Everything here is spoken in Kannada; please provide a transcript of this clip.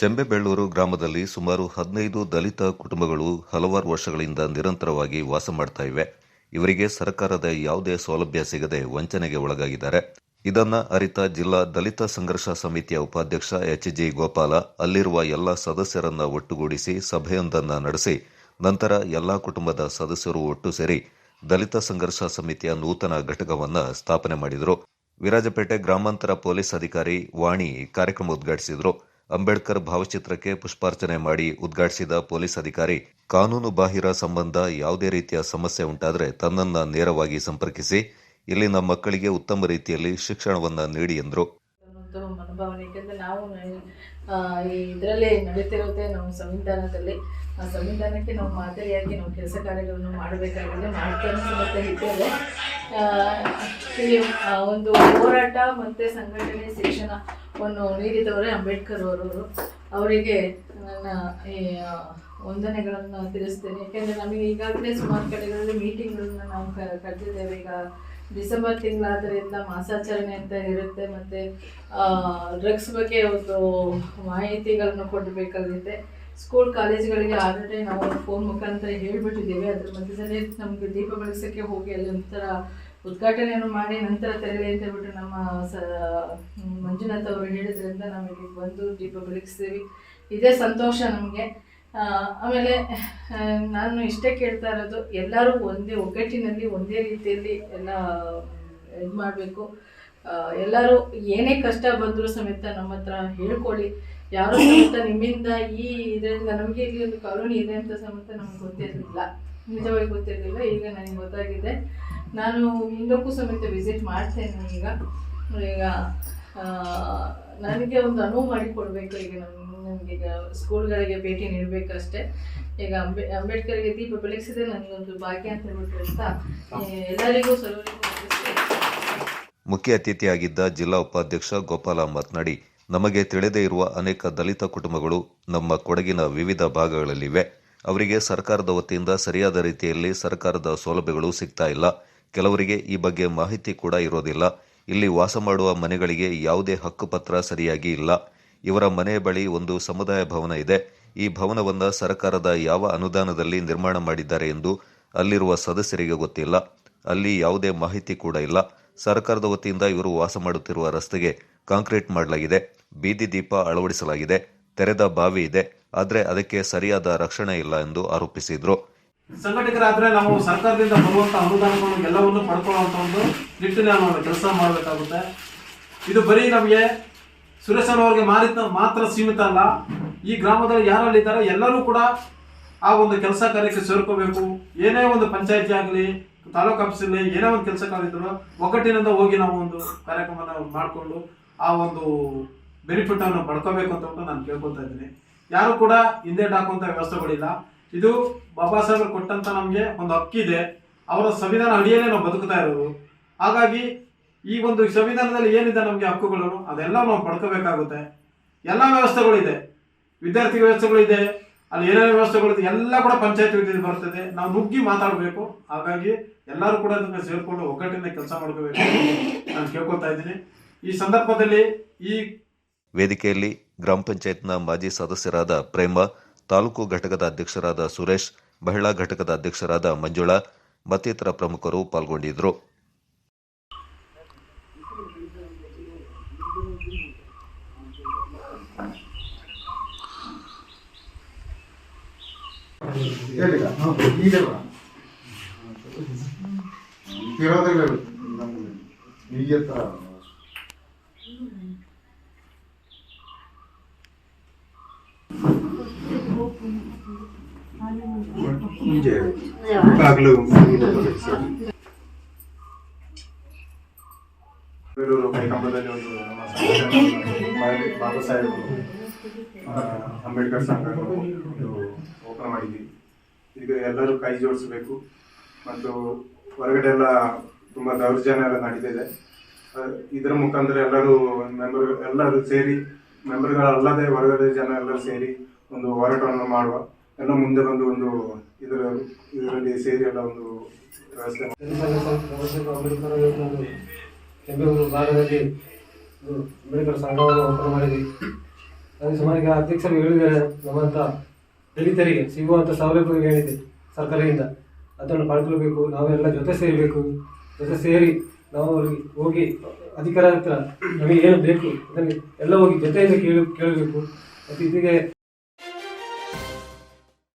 ಚೆಂಬೆಬೆಳ್ಳೂರು ಗ್ರಾಮದಲ್ಲಿ ಸುಮಾರು ಹದಿನೈದು ದಲಿತ ಕುಟುಂಬಗಳು ಹಲವಾರು ವರ್ಷಗಳಿಂದ ನಿರಂತರವಾಗಿ ವಾಸ ಮಾಡ್ತಾ ಇವೆ. ಇವರಿಗೆ ಸರ್ಕಾರದ ಯಾವುದೇ ಸೌಲಭ್ಯ ಸಿಗದೆ ವಂಚನೆಗೆ ಒಳಗಾಗಿದ್ದಾರೆ. ಇದನ್ನ ಅರಿತ ಜಿಲ್ಲಾ ದಲಿತ ಸಂಘರ್ಷ ಸಮಿತಿಯ ಉಪಾಧ್ಯಕ್ಷ ಎಚ್ ಜಿ ಗೋಪಾಲ, ಅಲ್ಲಿರುವ ಎಲ್ಲ ಸದಸ್ಯರನ್ನ ಒಟ್ಟುಗೂಡಿಸಿ ಸಭೆಯೊಂದನ್ನ ನಡೆಸಿ, ನಂತರ ಎಲ್ಲಾ ಕುಟುಂಬದ ಸದಸ್ಯರು ಒಟ್ಟು ಸೇರಿ ದಲಿತ ಸಂಘರ್ಷ ಸಮಿತಿಯ ನೂತನ ಘಟಕವನ್ನ ಸ್ಥಾಪನೆ ಮಾಡಿದರು. ವಿರಾಜಪೇಟೆ ಗ್ರಾಮಾಂತರ ಪೊಲೀಸ್ ಅಧಿಕಾರಿ ವಾಣಿ ಕಾರ್ಯಕ್ರಮ ಉದ್ಘಾಟಿಸಿದರು. ಅಂಬೇಡ್ಕರ್ ಭಾವಚಿತ್ರಕ್ಕೆ ಪುಷ್ಪಾರ್ಚನೆ ಮಾಡಿ ಉದ್ಘಾಟಿಸಿದ ಪೊಲೀಸ್ ಅಧಿಕಾರಿ, ಕಾನೂನು ಬಾಹಿರ ಸಂಬಂಧ ಯಾವುದೇ ರೀತಿಯ ಸಮಸ್ಯೆ ಉಂಟಾದರೆ ತನ್ನನ್ನ ನೇರವಾಗಿ ಸಂಪರ್ಕಿಸಿ, ಇಲ್ಲಿನ ಮಕ್ಕಳಿಗೆ ಉತ್ತಮ ರೀತಿಯಲ್ಲಿ ಶಿಕ್ಷಣವನ್ನ ನೀಡಿ ಎಂದರು. ನಾವು ನಾವು ಸಂವಿಧಾನದಲ್ಲಿ. ಸಂವಿಧಾನಕ್ಕೆ ನಾವು ಮಾದರಿಯಾಗಿ ನಾವು ಕೆಲಸ ಕಾರ್ಯಗಳನ್ನು ಮಾಡಬೇಕಾಗಿದೆ ಮಾಡ್ತಾನೆ ಇದ್ದೇವೆ. ಒಂದು ಹೋರಾಟ ಮತ್ತು ಸಂಘಟನೆ ಶಿಕ್ಷಣವನ್ನು ನೀಡಿದವರೇ ಅಂಬೇಡ್ಕರ್ ಅವರವರು. ಅವರಿಗೆ ನನ್ನ ಈ ವಂದನೆಗಳನ್ನು ತಿಳಿಸ್ತೇನೆ. ಯಾಕೆಂದರೆ ನಮಗೆ ಈಗಾಗಲೇ ಸುಮಾರು ಕಡೆಗಳಲ್ಲಿ ಮೀಟಿಂಗ್ಗಳನ್ನು ನಾವು ಕ- ಕರೆದಿದ್ದೇವೆ. ಈಗ ಡಿಸೆಂಬರ್ ತಿಂಗಳಾದ್ದರಿಂದ ಮಾಸಾಚರಣೆ ಅಂತ ಇರುತ್ತೆ. ಮತ್ತು ಡ್ರಗ್ಸ್ ಬಗ್ಗೆ ಒಂದು ಮಾಹಿತಿಗಳನ್ನು ಕೊಡಬೇಕಾಗಿದೆ ಸ್ಕೂಲ್ ಕಾಲೇಜ್ಗಳಿಗೆ ಆಲ್ರೆಡಿ ನಾವು ಫೋನ್ ಮುಖಾಂತರ ಹೇಳ್ಬಿಟ್ಟಿದ್ದೇವೆ. ಅದ್ರ ಮಧ್ಯದಲ್ಲಿ ನಮಗೆ ದೀಪ ಬೆಳೆಸೋಕ್ಕೆ ಹೋಗಿ ಅಲ್ಲಿ ಒಂಥರ ಉದ್ಘಾಟನೆಯನ್ನು ಮಾಡಿ ನಂತರ ತೆರಳಿ ಅಂತ ಹೇಳ್ಬಿಟ್ಟು ನಮ್ಮ ಸ, ಮಂಜುನಾಥ್ ಅವರು ಹೇಳಿದ್ರಿಂದ ನಮಗೆ ಬಂದು ದೀಪ ಬೆಳಗಿಸ್ತೀವಿ. ಇದೇ ಸಂತೋಷ ನಮಗೆ. ಆಮೇಲೆ ನಾನು ಇಷ್ಟೇ ಕೇಳ್ತಾ ಇರೋದು, ಎಲ್ಲರೂ ಒಂದೇ ಒಗ್ಗಟ್ಟಿನಲ್ಲಿ ಒಂದೇ ರೀತಿಯಲ್ಲಿ ಎಲ್ಲ ಇದು ಮಾಡಬೇಕು. ಎಲ್ಲರೂ ಏನೇ ಕಷ್ಟ ಬಂದರೂ ಸಮೇತ ನಮ್ಮ ಹತ್ರ ಹೇಳ್ಕೊಳ್ಳಿ. ಯಾರು ಸಮೇತ ನಿಮ್ಮಿಂದ ಈ ಇದರಿಂದ ನಮಗೆ ಇಲ್ಲಿ ಒಂದು ಕಾಲೋನಿ ಇದೆ ಅಂತ ಸಮೇತ ನಮ್ಗೆ ಗೊತ್ತಿರಲಿಲ್ಲ. ನಿಜವಾಗಿ ಗೊತ್ತಿರಲಿಲ್ಲ. ಈಗ ನನಗೆ ಗೊತ್ತಾಗಿದೆ. ನಾನು ಹಿಂದಕ್ಕೂ ಸಮೇತ ವಿಸಿಟ್ ಮಾಡ್ತೇನೆ ಈಗ. ಈಗ ನನಗೆ ಒಂದು ಅನುವು ಮಾಡಿಕೊಡ್ಬೇಕು ಈಗ ನಮ್ಮ ನನಗೀಗ ಸ್ಕೂಲ್ಗಳಿಗೆ ಭೇಟಿ ನೀಡಬೇಕಷ್ಟೇ. ಈಗ ಅಂಬೆ ಅಂಬೇಡ್ಕರ್ಗೆ ದೀಪ ಬೆಳಗಿಸಿದೆ ನನಗೊಂದು ಭಾಗ್ಯ ಅಂತ ಹೇಳ್ಬಿಟ್ಟು ಹೇಳ್ತಾ ಎಲ್ಲರಿಗೂ ಸರ್ವರಿಗೂ ಮುಖ್ಯ ಅತಿಥಿಯಾಗಿದ್ದ ಜಿಲ್ಲಾ ಉಪಾಧ್ಯಕ್ಷ ಗೋಪಾಲ ಮಾತನಾಡಿ ನಮಗೆ ತಿಳಿದೇ ಇರುವ ಅನೇಕ ದಲಿತ ಕುಟುಂಬಗಳು ನಮ್ಮ ಕೊಡಗಿನ ವಿವಿಧ ಭಾಗಗಳಲ್ಲಿವೆ. ಅವರಿಗೆ ಸರ್ಕಾರದ ವತಿಯಿಂದ ಸರಿಯಾದ ರೀತಿಯಲ್ಲಿ ಸರ್ಕಾರದ ಸೌಲಭ್ಯಗಳು ಸಿಗ್ತಾ ಇಲ್ಲ. ಕೆಲವರಿಗೆ ಈ ಬಗ್ಗೆ ಮಾಹಿತಿ ಕೂಡ ಇರೋದಿಲ್ಲ. ಇಲ್ಲಿ ವಾಸ ಮಾಡುವ ಮನೆಗಳಿಗೆ ಯಾವುದೇ ಹಕ್ಕುಪತ್ರ ಸರಿಯಾಗಿ ಇಲ್ಲ. ಇವರ ಮನೆ ಬಳಿ ಒಂದು ಸಮುದಾಯ ಭವನ ಇದೆ. ಈ ಭವನವನ್ನು ಸರ್ಕಾರದ ಯಾವ ಅನುದಾನದಲ್ಲಿ ನಿರ್ಮಾಣ ಮಾಡಿದ್ದಾರೆ ಎಂದು ಅಲ್ಲಿರುವ ಸದಸ್ಯರಿಗೆ ಗೊತ್ತಿಲ್ಲ. ಅಲ್ಲಿ ಯಾವುದೇ ಮಾಹಿತಿ ಕೂಡ ಇಲ್ಲ. ಸರ್ಕಾರದ ವತಿಯಿಂದ ಇವರು ವಾಸ ಮಾಡುತ್ತಿರುವ ರಸ್ತೆಗೆ ಕಾಂಕ್ರೀಟ್ ಮಾಡಲಾಗಿದೆ. ಬೀದಿ ದೀಪ ಅಳವಡಿಸಲಾಗಿದೆ. ತೆರೆದ ಬಾವಿ ಇದೆ. ಆದರೆ ಅದಕ್ಕೆ ಸರಿಯಾದ ರಕ್ಷಣೆ ಇಲ್ಲ ಎಂದು ಆರೋಪಿಸಿದ್ರು. ಸಂಘಟಕರಾದ್ರೆ ನಾವು ಸರ್ಕಾರದಿಂದ ಬರುವಂತ ಅನುದಾನಗಳು ಎಲ್ಲವನ್ನು ಪಡ್ಕೊಳ್ಳುವಂತ ಒಂದು ನಿಟ್ಟಿನಲ್ಲಿ ನಾವು ಕೆಲಸ ಮಾಡಬೇಕಾಗುತ್ತೆ. ಇದು ಬರೀ ನಮಗೆ ಸುರೇಶ್ ಅವರಿಗೆ ಮಾರಿತ ಮಾತ್ರ ಸೀಮಿತ ಅಲ್ಲ, ಈ ಗ್ರಾಮದಲ್ಲಿ ಯಾರಲ್ಲಿದ್ದಾರೆ ಎಲ್ಲರೂ ಕೂಡ ಆ ಒಂದು ಕೆಲಸ ಕಾರ್ಯಕ್ಕೆ ಸೇರ್ಕೋಬೇಕು. ಏನೇ ಒಂದು ಪಂಚಾಯತಿ ಆಗಲಿ, ತಾಲೂಕು ಆಫೀಸಲ್ಲಿ ಏನೇ ಒಂದು ಕೆಲಸ ಕಾರ್ಯ ಒಗ್ಗಟ್ಟಿನಿಂದ ಹೋಗಿ ನಾವು ಒಂದು ಕಾರ್ಯಕ್ರಮನ ಮಾಡಿಕೊಂಡು ಆ ಒಂದು ಬೆನಿಫಿಟ್ ಅನ್ನು ಪಡ್ಕೋಬೇಕು ಅಂತ ನಾನು ಕೇಳ್ಕೊತಾ ಇದ್ದೀನಿ. ಯಾರು ಕೂಡ ಹಿಂದೆ ಹಾಕುವಂತ ವ್ಯವಸ್ಥೆಗಳಿಲ್ಲ. ಇದು ಬಾಬಾ ಸಾಹೇಬರು ಕೊಟ್ಟಂತ ನಮಗೆ ಒಂದು ಹಕ್ಕಿದೆ ಅವರ ಸಂವಿಧಾನ ಅಡಿಯಲ್ಲೇ ನಾವು ಬದುಕ್ತಾ ಇರೋದು. ಹಾಗಾಗಿ ಈ ಒಂದು ಸಂವಿಧಾನದಲ್ಲಿ ಏನಿದೆ ನಮಗೆ ಹಕ್ಕುಗಳು, ಅದೆಲ್ಲ ನಾವು ಪಡ್ಕೋಬೇಕಾಗುತ್ತೆ. ಎಲ್ಲ ವ್ಯವಸ್ಥೆಗಳಿದೆ ವಿದ್ಯಾರ್ಥಿ ವ್ಯವಸ್ಥೆಗಳಿದೆ ಅಲ್ಲಿ ಏನೇನು ವ್ಯವಸ್ಥೆಗಳಿದೆ ಎಲ್ಲ ಕೂಡ ಪಂಚಾಯತ್ ವಿದ್ಯುತ್ ಬರ್ತದೆ. ನಾವು ನುಗ್ಗಿ ಮಾತಾಡಬೇಕು. ಹಾಗಾಗಿ ಎಲ್ಲರೂ ಕೂಡ ಅದಕ್ಕೆ ಸೇರಿಕೊಂಡು ಒಗ್ಗಟ್ಟಿನ ಕೆಲಸ ಮಾಡ್ಕೋಬೇಕು ನಾನು ಕೇಳ್ಕೊತಾ ಇದ್ದೀನಿ. ಈ ಸಂದರ್ಭದಲ್ಲಿ ಈ ವೇದಿಕೆಯಲ್ಲಿ ಗ್ರಾಮ ಪಂಚಾಯತ್ನ ಮಾಜಿ ಸದಸ್ಯರಾದ ಪ್ರೇಮ ತಾಲೂಕು ಘಟಕದ ಅಧ್ಯಕ್ಷರಾದ ಸುರೇಶ್ ಮಹಿಳಾ ಘಟಕದ ಅಧ್ಯಕ್ಷರಾದ ಮಂಜುಳಾ ಮತ್ತಿತರ ಪ್ರಮುಖರು ಪಾಲ್ಗೊಂಡಿದ್ದರು. ಈಗ ಹತ್ರ ಮುಂಚೆ ಬಾಗಿಲು ಬೇಲೂರು ಕೈಕಂಬದಲ್ಲಿ ಒಂದು ನಮ್ಮ ಬಾಬಾ ಸಾಹೇಬ್ ಅಂಬೇಡ್ಕರ್ ಸಂಘ ಓಪನ್ ಮಾಡಿದ್ವಿ. ಈಗ ಎಲ್ಲರೂ ಕೈ ಜೋಡಿಸ್ಬೇಕು ಮತ್ತು ಹೊರಗಡೆ ಎಲ್ಲ ತುಂಬಾ ದೌರ್ಜನ್ಯ ಎಲ್ಲ ನಡೀತಿದೆ. ಇದರ ಮುಖಾಂತರ ಎಲ್ಲರೂ ಮೆಂಬರ್ ಎಲ್ಲರೂ ಸೇರಿ ಮೆಂಬರ್ಗಳಲ್ಲದೆ ಹೊರಗಡೆ ಜನ ಎಲ್ಲರೂ ಸೇರಿ ಒಂದು ಹೋರಾಟವನ್ನು ಮಾಡುವ ಎಲ್ಲ ಮುಂದೆ ಬಂದು ಒಂದು ಇದರ ಇದರಲ್ಲಿ ಸೇರಿ ಎಲ್ಲ ಒಂದು ವ್ಯವಸ್ಥೆ ಅಂಬೇಡ್ಕರ್ ಕೆಂಪೇಗೌಡ ಭಾಗದಲ್ಲಿ ಅಂಬೇಡ್ಕರ್ ಸಂಘವನ್ನು ಓಪನ್ ಮಾಡಿದ್ವಿ. ಅದೇ ಸುಮಾರು ಈಗ ಅಧ್ಯಕ್ಷರು ಹೇಳಿದ್ದಾರೆ ನಮ್ಮಂತ ದಲಿತರಿಗೆ ಸಿಗುವಂಥ ಸೌಲಭ್ಯ ಏನಿದೆ ಸರ್ಕಾರದಿಂದ, ಅದನ್ನು ಪಡ್ಕೊಳ್ಬೇಕು ನಾವೆಲ್ಲ ಜೊತೆ ಸೇರಬೇಕು, ಜೊತೆ ಸೇರಿ ನಾವು ಹೋಗಿ ಅಧಿಕಾರ ಹತ್ರ ನಮಗೆ ಏನು ಬೇಕು, ಅದನ್ನು ಎಲ್ಲ ಹೋಗಿ ಜೊತೆಯಿಂದ ಕೇಳಿ, ಕೇಳಬೇಕು. ಮತ್ತು